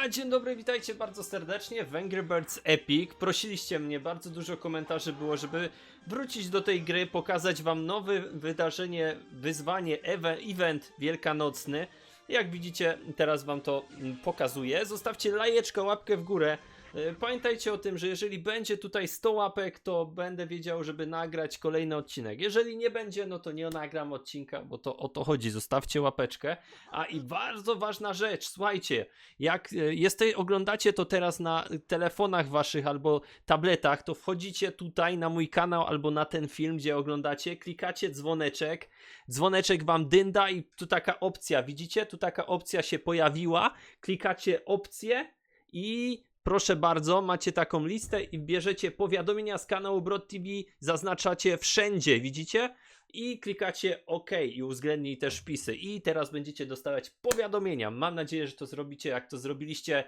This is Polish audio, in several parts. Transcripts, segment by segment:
A dzień dobry, witajcie bardzo serdecznie w Angry Birds Epic. Prosiliście mnie, bardzo dużo komentarzy było, żeby wrócić do tej gry, pokazać wam nowe wydarzenie, wyzwanie, event wielkanocny. Jak widzicie, teraz wam to mm, pokazuję. Zostawcie lajeczkę, łapkę w górę. E, Pamiętajcie o tym, że jeżeli będzie tutaj 100 łapek, to będę wiedział, żeby nagrać kolejny odcinek. Jeżeli nie będzie, no to nie nagram odcinka, bo to o to chodzi. Zostawcie łapeczkę. A i bardzo ważna rzecz, słuchajcie, jak e, jeste, oglądacie to teraz na telefonach waszych albo tabletach, to wchodzicie tutaj na mój kanał albo na ten film, gdzie oglądacie, klikacie dzwoneczek, dzwoneczek wam dynda i tu taka opcja, widzicie? Tu taka opcja się pojawiła, klikacie opcję i proszę bardzo, macie taką listę i bierzecie powiadomienia z kanału Brod TV, zaznaczacie wszędzie, widzicie? I klikacie OK i uwzględnij też wpisy. I teraz będziecie dostawać powiadomienia. Mam nadzieję, że to zrobicie. Jak to zrobiliście,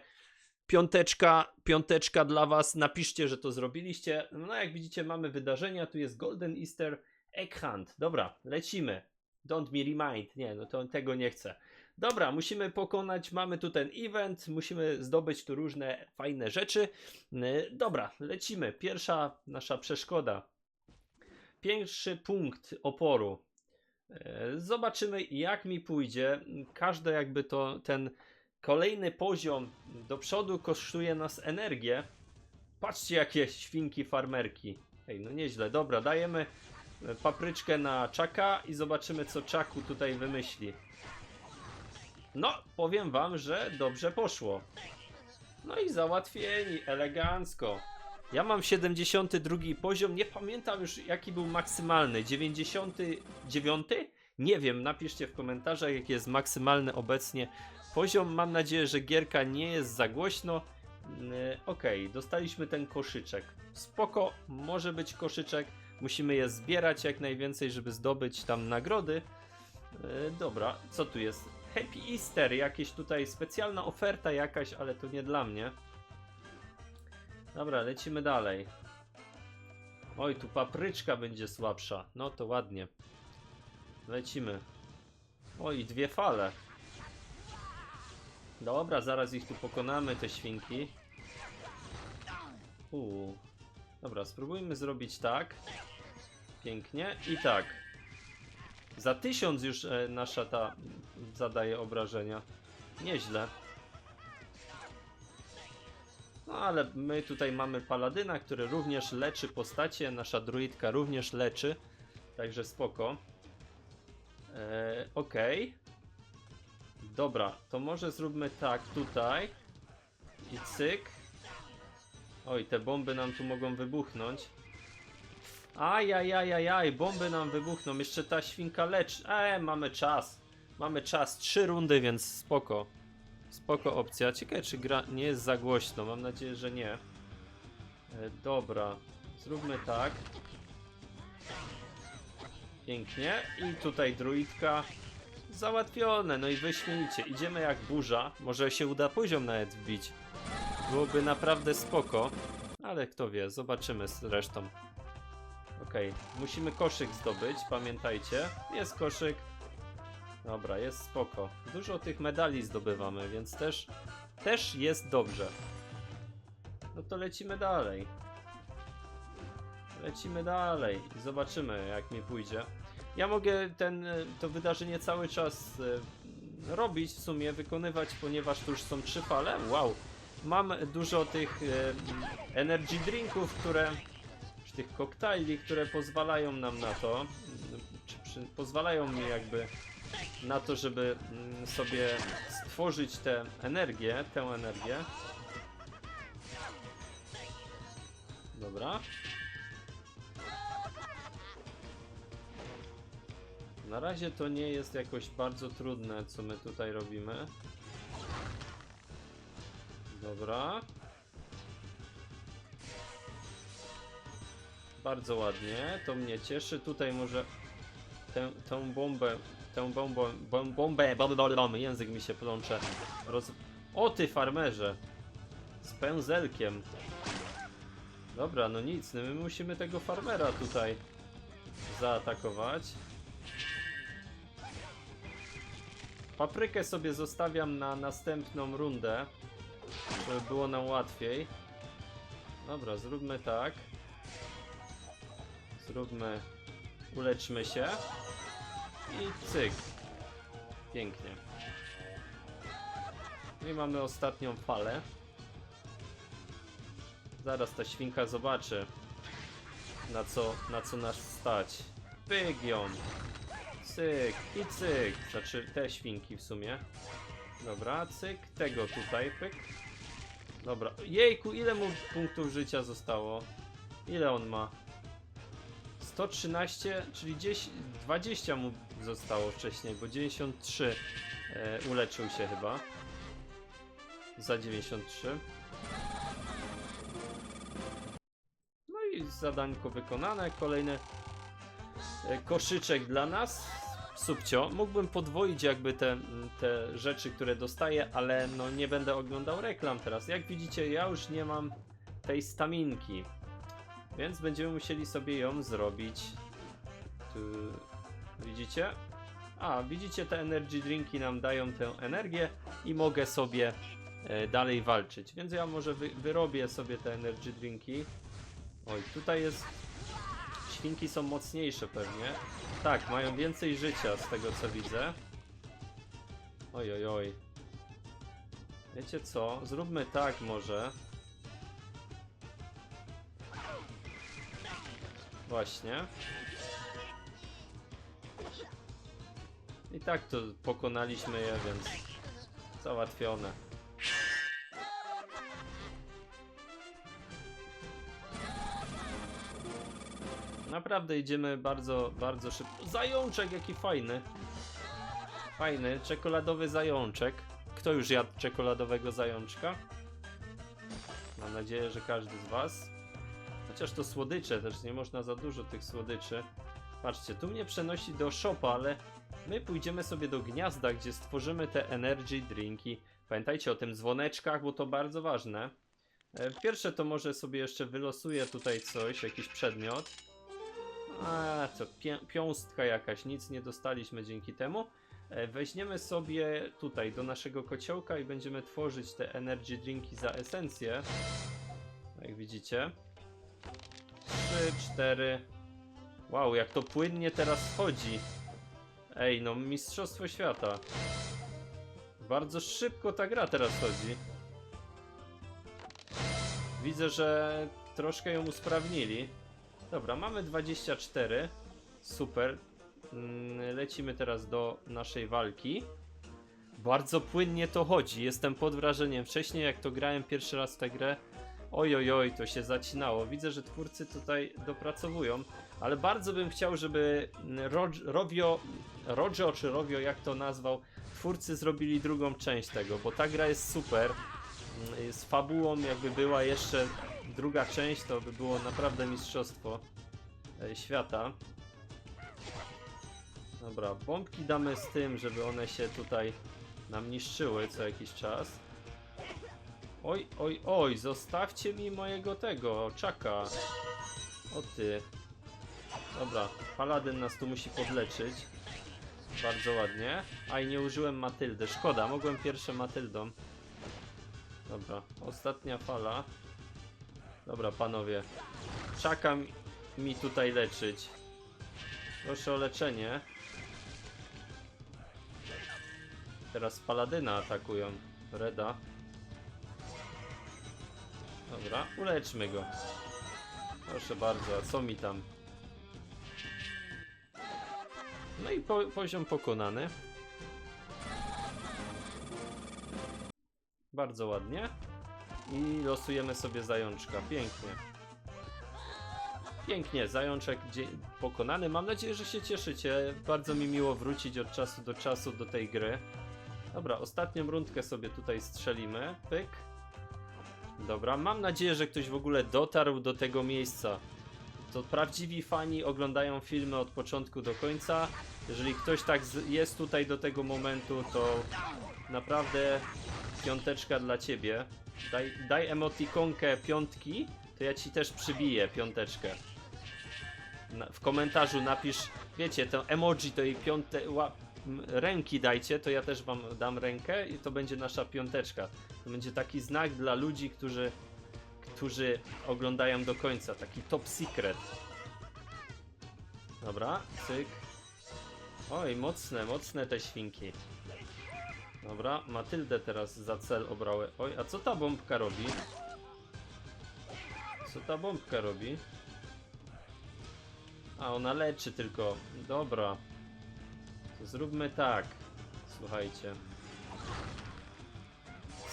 piąteczka, piąteczka dla Was. Napiszcie, że to zrobiliście. No jak widzicie, mamy wydarzenia. Tu jest Golden Easter Egg Hunt. Dobra, lecimy. Don't me remind. Nie, no to tego nie chcę. Dobra, musimy pokonać, mamy tu ten event, musimy zdobyć tu różne fajne rzeczy. Yy, Dobra, lecimy. Pierwsza nasza przeszkoda. Pierwszy punkt oporu. E, Zobaczymy, jak mi pójdzie. Każdy jakby to ten kolejny poziom do przodu kosztuje nas energię. Patrzcie, jakie świnki farmerki. Ej, no nieźle. Dobra, dajemy papryczkę na czaka i zobaczymy, co czaku tutaj wymyśli. No, powiem wam, że dobrze poszło. No i załatwieni, elegancko. Ja mam 72 poziom, nie pamiętam już jaki był maksymalny. 99? Nie wiem, napiszcie w komentarzach jaki jest maksymalny obecnie poziom. Mam nadzieję, że gierka nie jest za głośno. Yy, Okej, dostaliśmy ten koszyczek. Spoko, może być koszyczek. Musimy je zbierać jak najwięcej, żeby zdobyć tam nagrody. Yy, dobra, co tu jest? Happy Easter, jakieś tutaj specjalna oferta jakaś, ale to nie dla mnie. Dobra, lecimy dalej. Oj, tu papryczka będzie słabsza. No to ładnie. Lecimy. Oj, dwie fale. Dobra, zaraz ich tu pokonamy, te świnki. Uuu. Dobra, spróbujmy zrobić tak. Pięknie. I tak. Za tysiąc już e, nasza ta zadaje obrażenia. Nieźle. No ale my tutaj mamy paladyna, który również leczy postacie, nasza druidka również leczy, także spoko. Eee, Okej. Dobra, to może zróbmy tak tutaj. I cyk. Oj, te bomby nam tu mogą wybuchnąć. Ajajajajaj, bomby nam wybuchną. Jeszcze ta świnka leczy. Eee, mamy czas. Mamy czas. Trzy rundy, więc spoko. Spoko opcja. Ciekawe, czy gra nie jest za głośno. Mam nadzieję, że nie. E, dobra. Zróbmy tak. Pięknie. I tutaj druidka. Załatwione. No i wyśmienicie. Idziemy jak burza. Może się uda poziom nawet wbić. Byłoby naprawdę spoko. Ale kto wie, zobaczymy z resztą. Okej, musimy koszyk zdobyć, pamiętajcie. Jest koszyk. Dobra, jest spoko. Dużo tych medali zdobywamy, więc też, też jest dobrze. No to lecimy dalej. Lecimy dalej i zobaczymy jak mi pójdzie. Ja mogę ten, e, to wydarzenie cały czas e, robić, w sumie wykonywać, ponieważ tu już są trzy fale. Wow! Mam dużo tych energy drinków, które czy tych koktajli, które pozwalają nam na to, czy przy, pozwalają mi jakby na to, żeby mm, sobie stworzyć tę energię, tę energię. Dobra. Na razie to nie jest jakoś bardzo trudne, co my tutaj robimy. Dobra. Bardzo ładnie, to mnie cieszy. Tutaj może tę, tę bombę, tę bombę, bom, bombę, bombę, język mi się plącze. Roz... O ty farmerze! Z pędzelkiem. Dobra, no nic, no my musimy tego farmera tutaj zaatakować. Paprykę sobie zostawiam na następną rundę. Żeby było nam łatwiej. Dobra, zróbmy tak. Zróbmy, uleczmy się i cyk. Pięknie. No i mamy ostatnią falę. Zaraz ta świnka zobaczy, na co, na co nas stać. Pyk ją. Cyk i cyk. Znaczy te świnki w sumie. Dobra, cyk. Tego tutaj, pyk. Dobra. Jejku, ile mu punktów życia zostało? Ile on ma? 113, czyli 10, 20 mu zostało wcześniej, bo 93 e, uleczył się chyba. Za 93. No i zadanko wykonane. Kolejny e, koszyczek dla nas. Subcio. Mógłbym podwoić jakby te, te rzeczy, które dostaję, ale no nie będę oglądał reklam teraz. Jak widzicie, ja już nie mam tej staminki. Więc będziemy musieli sobie ją zrobić. Tu widzicie? A, widzicie, te energy drinki nam dają tę energię i mogę sobie e, dalej walczyć. Więc ja może wy, wyrobię sobie te energy drinki. Oj, tutaj jest. Świnki są mocniejsze pewnie. Tak, mają więcej życia z tego co widzę. Oj, oj, oj. Wiecie co? Zróbmy tak może. Właśnie. I tak to pokonaliśmy je, więc załatwione. Naprawdę idziemy bardzo, bardzo szybko. Zajączek jaki fajny. Fajny, czekoladowy zajączek. Kto już jadł czekoladowego zajączka? Mam nadzieję, że każdy z was. Chociaż to słodycze, też nie można za dużo tych słodyczy. Patrzcie, tu mnie przenosi do shopa, ale my pójdziemy sobie do gniazda, gdzie stworzymy te energy drinki. Pamiętajcie o tym dzwoneczkach, bo to bardzo ważne. E, Pierwsze to może sobie jeszcze wylosuję tutaj coś, jakiś przedmiot. A, co, piąstka jakaś, nic nie dostaliśmy dzięki temu. E, Weźmiemy sobie tutaj do naszego kociołka i będziemy tworzyć te energy drinki za esencję. Jak widzicie. 3, 4. Wow, jak to płynnie teraz wchodzi. Ej, no mistrzostwo świata. Bardzo szybko ta gra teraz chodzi. Widzę, że troszkę ją usprawnili. Dobra, mamy 24. Super. Mm, Lecimy teraz do naszej walki. Bardzo płynnie to chodzi. Jestem pod wrażeniem. Wcześniej, jak to grałem pierwszy raz tę grę, oj, oj, to się zacinało. Widzę, że twórcy tutaj dopracowują, ale bardzo bym chciał, żeby mm, Rog- Rovio, Rojo czy Rovio, jak to nazwał, twórcy zrobili drugą część tego, bo ta gra jest super. Mm, Z fabułą, jakby była jeszcze druga część, to by było naprawdę mistrzostwo e, świata. Dobra, bombki damy z tym, żeby one się tutaj nam niszczyły co jakiś czas. Oj, oj, oj, zostawcie mi mojego tego, czaka. O ty. Dobra, paladyn nas tu musi podleczyć. Bardzo ładnie. Aj, nie użyłem Matyldy, szkoda, mogłem pierwsze Matyldą. Dobra, ostatnia fala. Dobra, panowie. Czaka mi- tutaj leczyć. Proszę o leczenie. Teraz paladyna atakują. Reda. Dobra, uleczmy go. Proszę bardzo, a co mi tam? No i po, poziom pokonany. Bardzo ładnie. I losujemy sobie zajączka. Pięknie. Pięknie, zajączek pokonany. Mam nadzieję, że się cieszycie. Bardzo mi miło wrócić od czasu do czasu do tej gry. Dobra, ostatnią rundkę sobie tutaj strzelimy. Pyk. Dobra, mam nadzieję, że ktoś w ogóle dotarł do tego miejsca. To prawdziwi fani oglądają filmy od początku do końca. Jeżeli ktoś tak jest tutaj do tego momentu, to naprawdę piąteczka dla ciebie. Daj, daj emotikonkę piątki, to ja ci też przybiję piąteczkę. Na, w komentarzu napisz, wiecie, to emoji to jej piąte, ła, ręki dajcie, to ja też wam dam rękę i to będzie nasza piąteczka. To będzie taki znak dla ludzi, którzy, którzy oglądają do końca, taki top secret. Dobra, cyk. Oj, mocne, mocne te świnki. Dobra, Matyldę teraz za cel obrały. Oj, a co ta bombka robi? Co ta bombka robi? A, ona leczy tylko. Dobra. To zróbmy tak. Słuchajcie.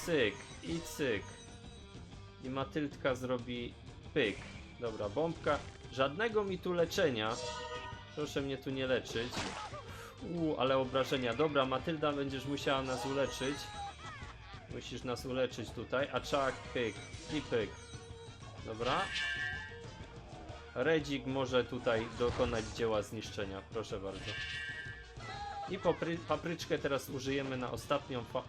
Cyk i cyk. I Matyldka zrobi pyk. Dobra, bombka. Żadnego mi tu leczenia. Proszę mnie tu nie leczyć. Uuu, ale obrażenia. Dobra, Matylda, będziesz musiała nas uleczyć. Musisz nas uleczyć tutaj. A czak, pyk i pyk. Dobra. Redzik może tutaj dokonać dzieła zniszczenia. Proszę bardzo. I papry papryczkę teraz użyjemy na ostatnią fa...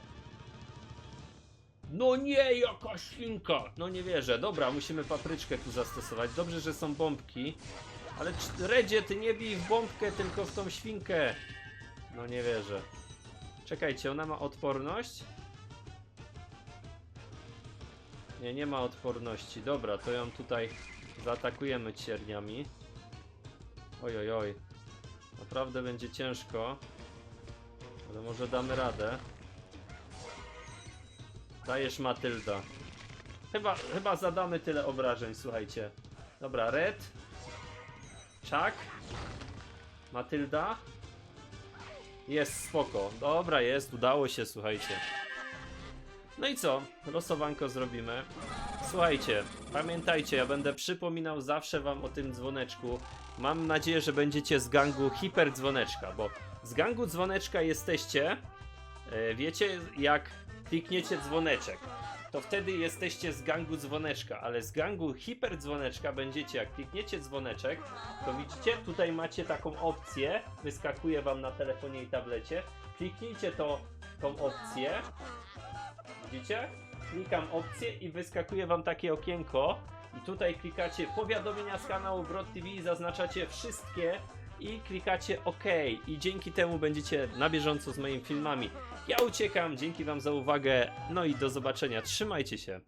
No nie, jaka świnka! No nie wierzę. Dobra, musimy papryczkę tu zastosować. Dobrze, że są bombki. Ale Redzie, ty nie bij w bombkę, tylko w tą świnkę. No nie wierzę. Czekajcie, ona ma odporność? Nie, nie ma odporności. Dobra, to ją tutaj zaatakujemy cierniami. Oj, oj, oj. Naprawdę będzie ciężko. Ale może damy radę. Dajesz Matylda. Chyba, chyba zadamy tyle obrażeń, słuchajcie. Dobra, Red. Chuck. Matylda. Jest spoko. Dobra, jest, udało się, słuchajcie. No i co? Losowanko zrobimy. Słuchajcie, pamiętajcie, ja będę przypominał zawsze wam o tym dzwoneczku. Mam nadzieję, że będziecie z gangu hiperdzwoneczka, bo z gangu dzwoneczka jesteście. E, wiecie, jak klikniecie dzwoneczek, to wtedy jesteście z gangu dzwoneczka, ale z gangu hiperdzwoneczka będziecie, jak klikniecie dzwoneczek, to widzicie, tutaj macie taką opcję, wyskakuje wam na telefonie i tablecie. Kliknijcie to, tą opcję, Widzicie? Klikam opcję i wyskakuje wam takie okienko. I tutaj klikacie powiadomienia z kanału Brod TV, zaznaczacie wszystkie i klikacie OK. I dzięki temu będziecie na bieżąco z moimi filmami. Ja uciekam, dzięki wam za uwagę. No i do zobaczenia. Trzymajcie się.